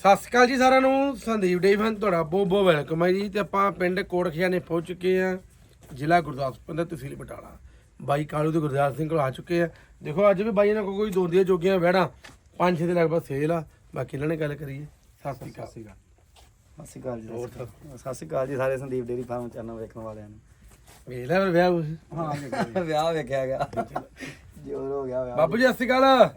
ਸਤਿ ਸ਼੍ਰੀ ਅਕਾਲ ਜੀ ਸਾਰਿਆਂ ਨੂੰ ਸੰਦੀਪ ਡੇਵਨ ਤੁਹਾਡਾ ਬਹੁਤ ਬਹੁਤ ਵੈਲਕਮ ਹੈ ਜੀ ਤੇ ਆਪਾਂ ਪਿੰਡ ਕੋਟਖਿਆਨੇ ਪਹੁੰਚ ਚੁੱਕੇ ਆ ਜ਼ਿਲ੍ਹਾ ਗੁਰਦਾਸਪੁਰ ਦਾ ਤਹਿਸੀਲ ਬਟਾਲਾ। ਬਾਈ ਕਾਲੂ ਤੇ ਗੁਰਦਾਸ ਸਿੰਘ ਕੋਲ ਆ ਚੁੱਕੇ ਆ। ਦੇਖੋ ਅੱਜ ਵੀ ਬਾਈ ਇਹਨਾਂ ਕੋਲ ਕੋਈ ਦੋਂਦੀਆਂ ਜੋਗੀਆਂ ਵਹਿੜਾਂ ਪੰਜ ਛੇ ਦੇ ਲਗਭਗ ਸੇਲ ਆ ਬਾਕੀ ਇਹਨਾਂ ਨੇ ਗੱਲ ਕਰੀਏ ਸਤਿ ਸ਼੍ਰੀ ਅਕਾਲ। ਸਤਿ ਸ਼੍ਰੀ ਅਕਾਲ। ਜੀ ਹੋਰ ਸਤਿ ਸ਼੍ਰੀ ਅਕਾਲ। ਜੀ ਸਾਰੇ ਸੰਦੀਪ ਡੇਰੀ ਫਾਰਮ ਚੈਨਲ ਵੇਖਣ ਵਾਲਿਆਂ ਨੂੰ। ਵੇਖ ਲੈ ਫਿਰ ਵਿਆਹ। ਹਾਂ ਵਿਆਹ ਵੇਖਿਆ ਗਿਆ। ਜੋਰ ਹੋ ਗਿਆ ਵਿਆਹ। ਬਾਬੂ ਜੀ ਸਤਿ ਸ਼੍ਰੀ ਅਕਾਲ।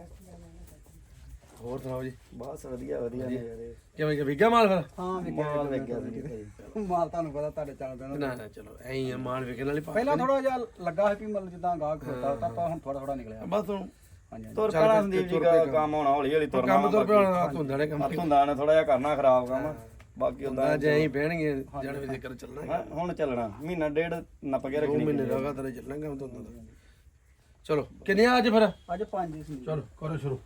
ਹੋਰ ਸੁਣਾਓ ਜੀ? ਬਸ ਵਧੀਆ ਵਧੀਆ ਨੇ ਯਾਰ। ਕਿਵੇਂ ਕਿ ਵਿਗਾ ਮਾਲ ਫਿਰ? ਹਾਂ ਮਾਲ ਵੇਖਿਆ ਸੀ ਮਾਲ ਤੁਹਾਨੂੰ ਪਤਾ ਤੁਹਾਡੇ ਚੱਲ ਦੇਣਾ ਨਾ ਨਾ ਚਲੋ ਐਂ ਹੀ ਆ ਮਾਲ ਵਿਕਣ ਵਾਲੀ ਪਾ ਪਹਿਲਾਂ ਥੋੜਾ ਜਿਹਾ ਲੱਗਾ ਸੀ ਵੀ ਮਤਲਬ ਜਿੱਦਾਂ ਗਾਹਕ ਖੋਤਾ ਤਾਂ ਆਪਾਂ ਹੁਣ ਥੋੜਾ ਥੋੜਾ ਨਿਕਲਿਆ। ਬਸ ਹੁਣ ਹਾਂਜੀ। ਤੁਰ ਪੈਣਾ ਸੰਦੀਪ ਜੀ ਤੁਰ ਦਾ ਕੰਮ। ਹੋਣਾ ਹੌਲੀ ਹੌਲੀ ਤੁਰਨਾ ਕੰਮ ਤੋਂ ਪਿਆਣਾ ਹੱਥ ਹੁੰਦਾ ਨੇ ਕੰਮ ਹੱਥ ਹੁੰਦਾ ਨੇ ਥੋੜਾ ਜਿਹਾ ਕਰਨਾ ਖਰਾਬ ਕੰਮ। ਬਾਕੀ ਹੁੰਦਾ ਜੇ ਐਂ ਬਹਿਣਗੇ ਜੜ ਵੀ ਜ਼ਿਕਰ ਚੱਲਣਾ ਹੁਣ ਚੱਲਣਾ। ਮਹੀਨਾ ਡੇਢ ਨੱਪ ਕੇ ਰੱਖਣੀ ਮਹੀਨੇ ਲਗਾਤਾਰ ਚੱਲਣਾ ਕੰਮ ਤੋਂ। ਹੁੰਦਾ ਚਲੋ ਕਿੰਨੇ ਆ ਅੱਜ ਫਿਰ? ਅੱਜ ਪੰਜ ਸੀ। ਚਲੋ ਕਰੋ ਸ਼ੁਰੂ।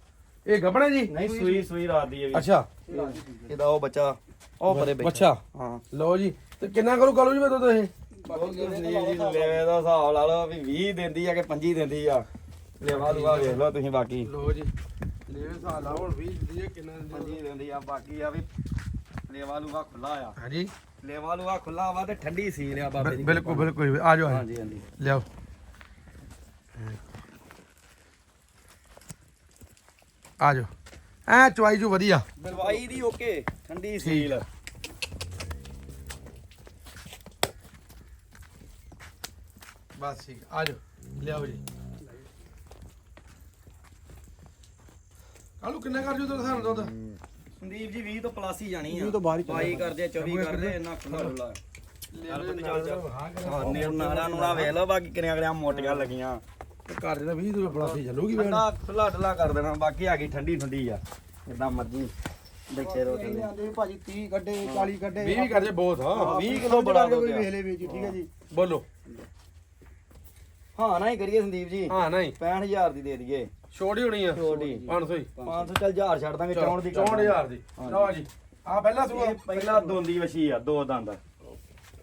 ਇਹ ਗੱਬਣਾ ਜੀ? ਨਹੀਂ ਸੂਈ ਸੂਈ ਰਾਤ ਦੀ ਹੈ ਵੀ ਅੱਛਾ। ਇਹਦਾ ਉਹ ਬੱਚਾ ਉਹ ਪਰੇ ਬੈਠਾ। ਅੱਛਾ ਹਾਂ। ਲਓ ਜੀ ਤੇ ਕਿੰਨਾ ਕਰੂ ਕਾਲੂ ਜੀ ਬਤੋ ਤੁਸੀਂ ਉਹ ਸੰਦੀਪ ਜੀ ਲੈਵੇ ਦਾ ਹਿਸਾਬ ਲਾ ਲਓ ਵੀ 20 ਦਿੰਦੀ ਆ ਕਿ 25 ਦਿੰਦੀ ਆ। ਲੈਵਾ ਲੂਆ ਵੇਖ ਲਓ ਤੁਸੀਂ ਬਾਕੀ। ਲਓ ਜੀ ਲੈ ਸਾਲ ਲਾ ਹੁਣ 20 ਦੀ ਹੈ ਕਿੰਨਾ ਦਿੰਦੇ 25 ਦਿੰਦੀ ਆ ਬਾਕੀ ਆ ਵੀ ਲੈਵਾ ਖੁੱਲਾ ਆ। ਹਾਂਜੀ। ਲੈਵਾ ਲੂਆ ਖੁੱਲਾ ਵਾ ਤੇ ਠੰਡੀ ਸੀ ਲਿਆ ਬਾਬੇ ਦੀ। ਬਿਲਕੁਲ ਬਿਲਕੁਲ ਆ ਜਾਓ। ਹਾਂਜੀ ਹਾਂਜੀ। ਲਿਆਓ। ਆ ਜਾਓ। ਐ ਚਵਾਈ ਜੂ ਵਧੀਆ। ਦਵਾਈ ਦੀ ਓਕੇ ਠੰਡੀ ਸੀਲ। ਬਸ ਠੀਕ ਆ ਜਾਓ ਲਿਆਓ ਜੀ। ਕਾਲੂ ਕਿੰਨਾ ਕਰ ਜੂ ਤੋ ਸਾਨੂੰ ਦੁੱਧ? ਸੰਦੀਪ ਜੀ 20 ਤੋਂ ਪਲੱਸ ਹੀ ਜਾਣੀ ਆ। 20 ਤੋਂ ਬਾਹਰ ਹੀ ਚੱਲ 22 ਕਰਦੇ 24 ਕਰਦੇ ਇੰਨਾ ਖੁੱਲਾ ਖੁੱਲਾ ਲੈ ਹਾਂ ਨੇ ਨਾਲਾ ਨੂਲਾ ਵੇਖ ਲਓ ਬਾਕੀ ਕਿੰਨੀਆਂ ਕਿੰਨੀਆਂ ਮੋਟੀਆਂ ਲੱਗੀਆਂ। ਘਰ ਦਾ 20 ਤੋਂ ਬੜਾ ਸੀ ਚੱਲੂਗੀ ਬੈਣ ਠੰਡਾ ਖੁੱਲਾ ਢਲਾ ਕਰ ਦੇਣਾ ਬਾਕੀ ਆ ਗਈ ਠੰਡੀ ਠੰਡੀ ਆ ਇਦਾਂ ਮਰਜ਼ੀ ਬੈਠੇ ਰਹੋ ਥੱਲੇ ਆਂਦੇ ਭਾਜੀ 30 ਕੱਢੇ 40 ਕੱਢੇ। 20 ਵੀ ਕਰਦੇ ਬਹੁਤ ਹਾਂ 20 ਕਿਲੋ ਬੜਾ ਕੋਈ ਦੁੱਧ ਆ। ਵੇਖ ਲੈ ਵੀਰ ਜੀ ਠੀਕ ਹੈ ਜੀ। ਬੋਲੋ। ਹਾਂ ਨਾ ਹੀ ਕਰੀਏ ਸੰਦੀਪ ਜੀ। ਹਾਂ ਨਹੀਂ 65000 ਦੀ ਦੇ ਦਈਏ। ਛੋਟੀ ਹੋਣੀ ਆ। ਛੋਟੀ। 500 ਹੀ। 500 ਚੱਲ 1000 ਛੱਡ ਦਾਂਗੇ 64 ਦੀ ਕਰ 64000 ਦੀ। ਲਓ ਜੀ। ਆ ਪਹਿਲਾ ਸੂਆ। ਪਹਿਲਾ ਦੋਂਦੀ ਵਛੀ ਆ ਦੋ ਦੰਦ।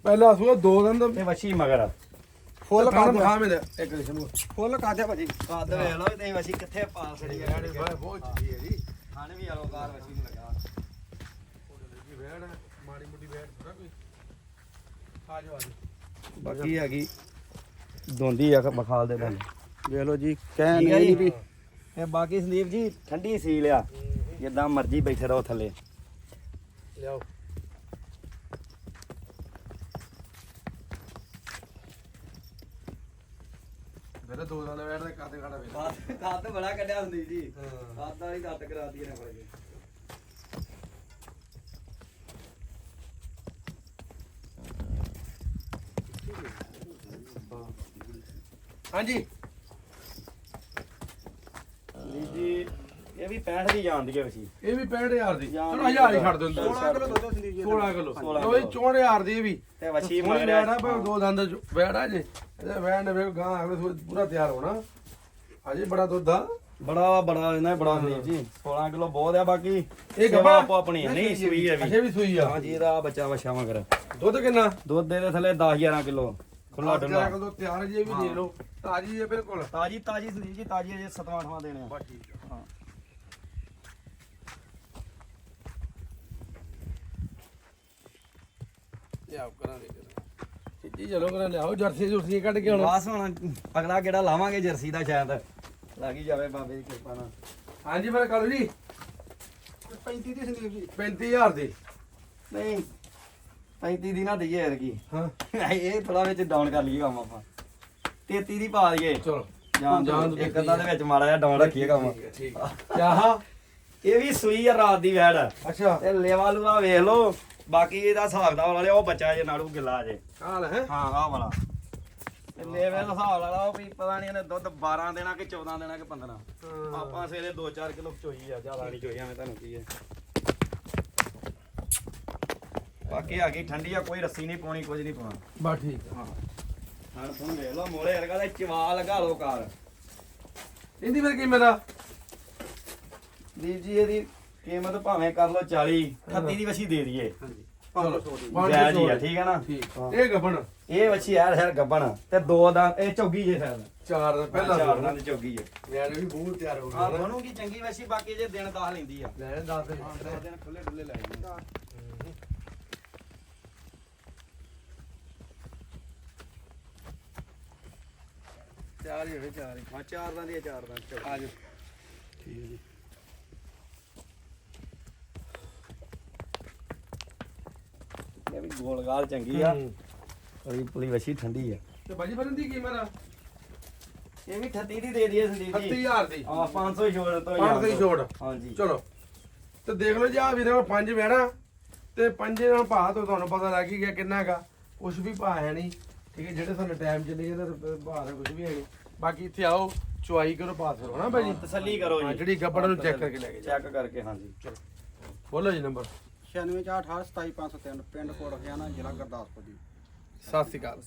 ਪਹਿਲਾ ਸੂਆ ਦੋ ਦਿਨ ਦਾ ਤੇ ਵਛੀ ਮਗਰ ਫੁੱਲ ਖਾਣ ਕੱਢ ਖਾ ਮੇਰੇ ਇੱਕ ਨੂੰ। ਫੁੱਲ ਕਾਦੇ ਭਾਜੀ। ਕੱਦ ਵੇਖ ਲਓ ਤੇ ਵਛੀ ਕਿੱਥੇ ਪਾਲ ਸੜੀ ਆ। ਬਹੁਤ ਚੀਜ਼ ਹੈ ਜੀ। ਖਾਣੇ ਵੀ ਅਲੋਕਾਰ ਵਛੀ ਨੂੰ ਲੱਗਾ। ਜੀ ਵੇੜ ਮਾੜੀ ਮੁੱਡੀ ਵੇੜ ਥੋੜਾ ਕੋਈ ਆ ਜਾਓ ਬਾਕੀ ਹੈਗੀ ਦੋਂਦੀ ਆ ਬਖਾਲ ਦੇ ਦੰਦ ਵੇਖ ਲਓ ਜੀ ਕਹਿ ਹੈ ਨਹੀਂ ਜੀ। ਵੀ ਤੇ ਬਾਕੀ ਸੰਦੀਪ ਜੀ ਠੰਡੀ ਸੀਲ ਆ। ਜਿੱਦਾਂ ਮਰਜ਼ੀ ਬੈਠੇ ਰਹੋ ਥੱਲੇ। ਲਿਆਓ। ਮੇਰੇ ਦੋ ਦਿਨ ਵੇੜ ਦੇ ਕਾਤੇ ਖਾਣਾ ਵੇ ਕੱਦ ਬੜਾ ਕੱਢਿਆ ਸੰਦੀਪ ਜੀ ਹਾਂ। ਕੱਦ ਵਾਲੀ ਕੱਦ ਕਰਾ ਦਈਏ ਨਾ ਫੜੇ ਹਾਂਜੀ। ਸੰਦੀਪ ਜੀ ਇਹ ਵੀ 65 ਦੀ ਜਾਂਦੀ ਹੈ ਵਸੀ। ਇਹ ਵੀ 65000 ਦੀ। ਜਾਂ ਚਲੋ 1000 ਹੀ ਛੱਡ ਦਿੰਦੇ 16 ਕਿਲੋ ਦੁੱਧ ਸੰਦੀਪ ਜੀ 16 ਕਿਲੋ। 16 ਲੋ 64000 ਦੀ ਇਹ ਵੀ। ਤੇ ਵਛੀ ਮੋਣੀ ਮਗਰ ਪਰ ਦੋ ਦੰਦ ਵੇੜਾ ਜੇ। ਇਹਦਾ ਵੈਣ ਨੇ ਵੇਖ ਗਾਂ ਅਗਲੇ ਸੂਏ ਪੂਰਾ ਤਿਆਰ ਹੋਣਾ। ਅਜੇ ਬੜਾ ਦੁੱਧ ਆ। ਬੜਾ ਵਾ, ਬੜਾ ਇਹਨਾਂ ਬੜਾ ਸੰਦੀਪ ਜੀ। 16 ਕਿਲੋ ਬਹੁਤ ਆ ਬਾਕੀ ਇਹ ਗੱਭਾ? ਆਪੋ ਆਪਣੀ। ਨਹੀਂ ਸੂਈ ਹੈ ਵੀ। ਅਜੇ ਵੀ ਸੂਈ ਆ। ਹਾਂਜੀ ਇਹਦਾ ਬੱਚਾ ਵਛਾ ਮਗਰ ਦੁੱਧ ਕਿੰਨਾ? ਦੁੱਧ ਦੇ ਥੱਲੇ 10 11 ਕਿਲੋ ਖੁੱਲਾ ਡੁੱਲਾ। ਕਦੋਂ ਤਿਆਰ ਜੇ ਵੀ ਦੇ ਲਓ। ਤਾਜੀ ਹੈ ਬਿਲਕੁਲ। ਤਾਜੀ ਤਾਜੀ ਸੰਦੀਪ ਜੀ ਤਾਜੀ ਅਜੇ 7 8ਵਾਂ ਦੇਣੇ ਆ। ਬਸ ਠੀਕ ਆ। ਹਾਂ। ਲਿਆਓ ਕਰਾਂਗੇ। ਸਿੱਧੀ ਚਲੋ ਕਰਾਂ ਲਿਆਓ ਜਰਸੀ ਜੁਰਸੀ ਕੱਢ ਕੇ ਹੁਣ। ਬਸ ਹੁਣ ਅਗਲਾ ਕਿਹੜਾ ਲਾਵਾਂਗੇ ਜਰਸੀ ਦਾ ਸ਼ਾਇਦ। ਲੱਗੀ ਜਾਵੇ ਬਾਬੇ ਦੀ ਕਿਰਪਾ ਨਾਲ। ਹਾਂਜੀ ਫਿਰ ਕਾਲੂ ਜੀ। 35 ਦੀ ਸੰਦੀਪ ਜੀ। 35000 ਦੀ। ਨਹੀਂ 35 ਦੀ ਨਾ ਦਈਏ ਯਾਰ ਕੀ ਹਾਂ। ਇਹ ਥੋੜਾ ਵਿੱਚ ਡਾਊਨ ਕਰ ਲਈਏ ਕੰਮ ਆਪਾਂ। 33 ਦੀ ਪਾ ਦਈਏ। ਚਲੋ। ਜਾਨ ਜਾਨ ਇੱਕ ਅੱਧਾ ਦੇ ਵਿੱਚ ਮਾੜਾ ਜਿਹਾ ਡਾਊਨ ਰੱਖੀਏ ਕੰਮ। ਠੀਕ ਹੈ, ਠੀਕ ਹੈ। ਕਿਆ? ਇਹ ਵੀ ਸੂਈ ਆ ਰਾਤ ਦੀ ਵੈੜ। ਅੱਛਾ। ਤੇ ਲੇਵਾ ਲੂਆ ਵੇਖ ਲਓ। ਬਾਕੀ ਇਹਦਾ ਹਿਸਾਬ ਦਾ ਵਾਲਾ ਉਹ ਬੱਚਾ ਜੇ ਨਾੜੂ ਗਿੱਲਾ ਜੇ। ਹਾਲ ਹੈ। ਹਾਂ ਆਹ ਵਾਲਾ। ਤੇ ਲੇਵੇ ਦਾ ਹਿਸਾਬ ਲਾ ਲਾ ਵੀ ਪਤਾ ਨਹੀਂ ਇਹਨੇ ਦੁੱਧ 12 ਦੇਣਾ ਕਿ 14 ਦੇਣਾ ਕਿ 15 ਆਪਾਂ ਸਵੇਰੇ 2-4 ਕਿਲੋ ਚੋਈ ਆ ਜ਼ਿਆਦਾ ਨਹੀਂ ਚੋਈ ਐਵੇਂ ਤੁਹਾਨੂੰ ਕੀ ਹੈ। ਬਾਕੀ ਆ ਗਈ ਠੰਡੀ ਆ ਕੋਈ ਰੱਸੀ ਨਹੀਂ ਪਾਉਣੀ ਕੁਝ ਨਹੀਂ ਪਾਉਣਾ। ਬਸ ਠੀਕ ਆ। ਹਾਂ। ਹਾਂ ਸੁਣ ਵੇਖ ਲਓ ਮੋਲੇ ਵਰਗਾ ਤੇ ਚਵਾ ਲਗਾ ਲਓ ਕਾਰ ਇਹਦੀ ਫਿਰ ਕੀ ਮੇਰਾ ਦੀਪ ਜੀ ਇਹਦੀ ਕੀਮਤ ਭਾਵੇਂ ਕਰ ਲਓ 40 38 ਦੀ ਵਸੀ ਦੇ ਦਈਏ। ਚਲੋ। ਜੈ ਜੀ ਆ ਠੀਕ ਹੈ ਨਾ? ਠੀਕ। ਇਹ ਗੱਬਣ। ਇਹ ਵੱਛੀ ਯਾਰ ਸ਼ਹਿਰ ਗੱਬਣ। ਤੇ ਦੋ ਦਾ ਇਹ ਚੌਗੀ ਜੇ ਸ਼ਹਿਰ ਚਾਰ ਦਾ ਪਹਿਲਾ ਚਾਰ ਦਾ। ਦੀ ਚੌਗੀ ਹੈ ਯਾਰ ਵੀ ਬਹੁਤ ਤਿਆਰ ਹੋ ਆ ਗਿਆ ਬਣੂਗੀ ਚੰਗੀ ਵੱਛੀ ਬਾਕੀ ਜੇ ਦਿਨ ਦਾਹ ਲੈਂਦੀ ਆ। ਲੈ ਦੱਸ ਦੇ। ਦੋ ਦਿਨ ਖੁੱਲੇ ਡੁੱਲੇ ਲੈ ਜਾਂਦੀ ਚਾਰ ਹੀ ਹੋਣੇ ਚਾਰ ਹੀ। ਹਾਂ ਚਾਰ ਦਾ ਚਾਰ ਦਾ। ਆ ਜਾ ਠੀਕ ਹੈ ਜੀ ਇਹ ਵੀ ਗੋਲਗਾਲ ਚੰਗੀ ਆ। ਬੜੀ ਪੁਲੀ ਵੱਛੀ ਠੰਡੀ ਆ। ਤੇ ਬਾਜੀ ਬਰਨ ਦੀ ਕੀਮਤ ਆ? ਇਹ ਵੀ 38 ਦੀ ਦੇ ਦਈਏ ਸੰਦੀਪ ਜੀ। 30000 ਦੀ। ਆ 500 ਛੋੜ ਤੋਂ ਪੰਜ ਸੌ ਹੀ ਛੋੜ। ਹਾਂਜੀ। ਚਲੋ। ਤੇ ਦੇਖ ਲਓ ਜੀ ਆ ਵੀਰੇ ਕੋਲ ਪੰਜ ਬਹਿਣਾ ਤੇ ਪੰਜੇ ਨਾਲ ਭਾਅ ਤੋਂ ਤੁਹਾਨੂੰ ਪਤਾ ਲੱਗ ਹੀ ਗਿਆ ਕਿੰਨਾ ਹੈਗਾ। ਕੁਝ ਵੀ ਭਾਅ ਹੈ ਨਹੀਂ। ਠੀਕ ਹੈ ਜਿਹੜੇ ਸਾਨੂੰ ਟਾਈਮ ਚੱਲੇ ਜਾਂਦਾ ਭਾਅ ਦਾ ਕੁਝ ਵੀ ਹੈ ਨਹੀਂ। ਬਾਕੀ ਇੱਥੇ ਆਓ ਚੁਆਈ ਕਰੋ ਪਾਸ ਕਰੋ ਨਾ ਭਾਈ ਜੀ ਤਸੱਲੀ ਕਰੋ ਜੀ। ਜਿਹੜੀ ਗੱਬੜ ਨੂੰ ਚੈੱਕ ਕਰਕੇ ਲੈ ਕੇ ਚੈੱਕ ਕਰਕੇ ਹਾਂਜੀ। ਬੋਲੋ ਜੀ ਨੰਬਰ। 96 4 28 27 503 ਪਿੰਡ ਕੋਟ ਹਰਿਆਣਾ ਜ਼ਿਲ੍ਹਾ ਗੁਰਦਾਸਪੁਰ ਜੀ। ਸਤਿ ਸ਼੍ਰੀ ਅਕਾਲ।